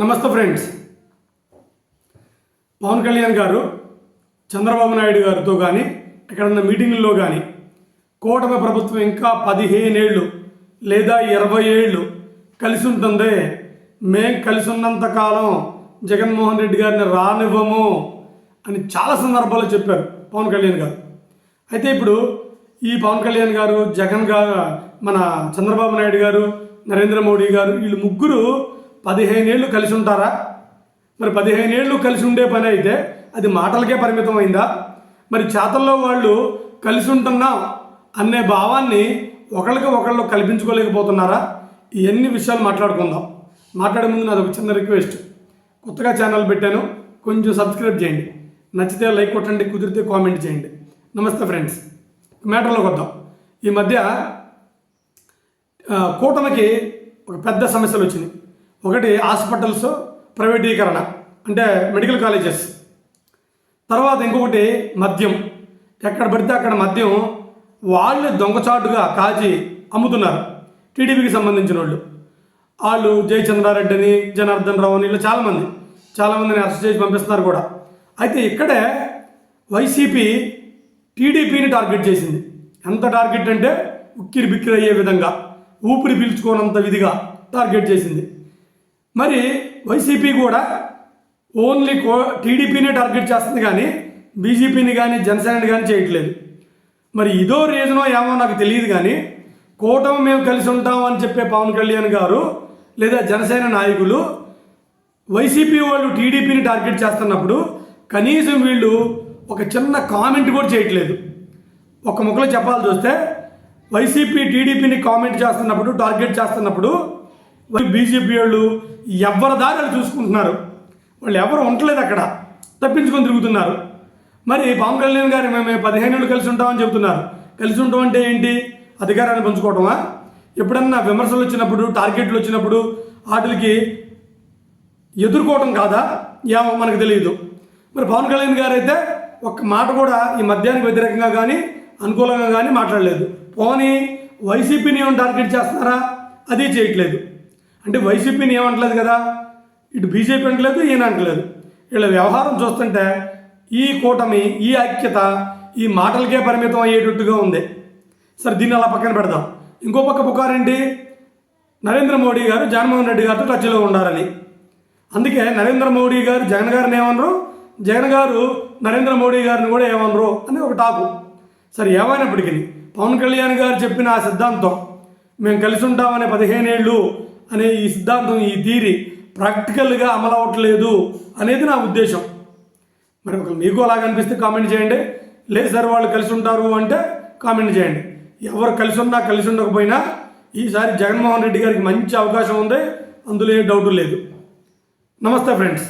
నమస్తే ఫ్రెండ్స్. పవన్ కళ్యాణ్ గారు చంద్రబాబు నాయుడు గారితో కానీ ఎక్కడన్నా మీటింగుల్లో కానీ కూటమి ప్రభుత్వం ఇంకా పదిహేనేళ్ళు లేదా ఇరవై ఏళ్ళు కలిసి ఉంటుంది. మేం కలిసి ఉన్నంత కాలం జగన్మోహన్ రెడ్డి గారిని రానివ్వము అని చాలా సందర్భాల్లో చెప్పారు పవన్ కళ్యాణ్ గారు. అయితే ఇప్పుడు ఈ పవన్ కళ్యాణ్ గారు జగన్ గారు మన చంద్రబాబు నాయుడు గారు నరేంద్ర మోడీ గారు వీళ్ళు ముగ్గురు పదిహేనేళ్ళు కలిసి ఉంటారా? మరి పదిహేనేళ్ళు కలిసి ఉండే పని అయితే అది మాటలకే పరిమితం అయిందా మరి చేతల్లో వాళ్ళు కలిసి ఉంటున్నాం అనే భావాన్ని ఒకళ్ళకి ఒకళ్ళు కల్పించుకోలేకపోతున్నారా? ఇవన్నీ విషయాలు మాట్లాడుకుందాం. మాట్లాడే ముందు నాది ఒక చిన్న రిక్వెస్ట్. కొత్తగా ఛానల్ పెట్టాను కొంచెం సబ్స్క్రైబ్ చేయండి. నచ్చితే లైక్ కొట్టండి కుదిరితే కామెంట్ చేయండి. నమస్తే ఫ్రెండ్స్. మ్యాటర్లోకి వద్దాం. ఈ మధ్య కూటమికి ఒక పెద్ద సమస్యలు వచ్చినాయి. ఒకటి హాస్పిటల్స్ ప్రైవేటీకరణ అంటే మెడికల్ కాలేజెస్. తర్వాత ఇంకొకటి మద్యం. ఎక్కడ పడితే అక్కడ మద్యం వాళ్ళు దొంగచాటుగా కాచి అమ్ముతున్నారు టీడీపీకి సంబంధించిన వాళ్ళు వాళ్ళు జయచంద్రారెడ్డిని జనార్దన్ రావు అని ఇలా చాలామంది చాలామందిని అరెస్ట్ చేసి పంపిస్తున్నారు కూడా. అయితే ఇక్కడే వైసీపీ టీడీపీని టార్గెట్ చేసింది. ఎంత టార్గెట్ అంటే ఉక్కిరి బిక్కిరి అయ్యే విధంగా ఊపిరి పీల్చుకోనంత విధిగా టార్గెట్ చేసింది. మరి వైసీపీ కూడా ఓన్లీ కో టీడీపీనే టార్గెట్ చేస్తుంది కానీ బీజేపీని కానీ జనసేనని కానీ చేయట్లేదు. మరి ఇదో రీజనో ఏమో నాకు తెలియదు కానీ కూటమి మేము కలిసి ఉంటాం అని చెప్పే పవన్ కళ్యాణ్ గారు లేదా జనసేన నాయకులు వైసీపీ వాళ్ళు టీడీపీని టార్గెట్ చేస్తున్నప్పుడు కనీసం వీళ్ళు ఒక చిన్న కామెంట్ కూడా చేయట్లేదు. ఒక ముక్కలో చెప్పాల్సి వస్తే వైసీపీ టీడీపీని కామెంట్ చేస్తున్నప్పుడు టార్గెట్ చేస్తున్నప్పుడు బీజేపీ వాళ్ళు ఎవరి దారి చూసుకుంటున్నారు? వాళ్ళు ఎవరు ఉండలేదు అక్కడ. తప్పించుకొని తిరుగుతున్నారు. మరి పవన్ కళ్యాణ్ గారు మేము పదిహేను ఏళ్ళు కలిసి ఉంటామని చెబుతున్నారు. కలిసి ఉంటాం అంటే ఏంటి? అధికారాన్ని పంచుకోవటమా? ఎప్పుడన్నా విమర్శలు వచ్చినప్పుడు టార్గెట్లు వచ్చినప్పుడు వాటికి ఎదుర్కోవటం కాదా? ఏమో మనకు తెలియదు. మరి పవన్ కళ్యాణ్ గారు అయితే ఒక్క మాట కూడా ఈ మద్యానికి వ్యతిరేకంగా కానీ అనుకూలంగా కానీ మాట్లాడలేదు. పోనీ వైసీపీని ఏమైనా టార్గెట్ చేస్తున్నారా? అది చేయట్లేదు. అంటే వైసీపీని ఏమంటలేదు కదా? ఇటు బీజేపీ అంటలేదు ఈయన అంటలేదు. వీళ్ళ వ్యవహారం చూస్తుంటే ఈ కూటమి ఈ ఐక్యత ఈ మాటలకే పరిమితం అయ్యేటట్టుగా ఉంది. సరే దీన్ని అలా పక్కన పెడదాం. ఇంకో పక్క పుకారేంటి? నరేంద్ర మోడీ గారు జగన్మోహన్ రెడ్డి గారితో టచ్లో ఉండాలని. అందుకే నరేంద్ర మోడీ గారు జగన్ గారిని ఏమనరు? జగన్ గారు నరేంద్ర మోడీ గారిని కూడా ఏమనరు? అని ఒక టాకు. సరే ఏమైనప్పటికీ పవన్ కళ్యాణ్ గారు చెప్పిన ఆ సిద్ధాంతం మేము కలిసి ఉంటామనే పదిహేనేళ్ళు అనే ఈ సిద్ధాంతం ఈ థీరీ ప్రాక్టికల్గా అమలు అవ్వట్లేదు అనేది నా ఉద్దేశం. మరి ఒక మీకు అలాగ అనిపిస్తే కామెంట్ చేయండి. లేదు సార్ వాళ్ళు కలిసి ఉంటారు అంటే కామెంట్ చేయండి. ఎవరు కలిసి ఉన్నా కలిసి ఉండకపోయినా ఈసారి జగన్మోహన్ రెడ్డి గారికి మంచి అవకాశం ఉంది. అందులో ఏ డౌట్ లేదు. నమస్తే ఫ్రెండ్స్.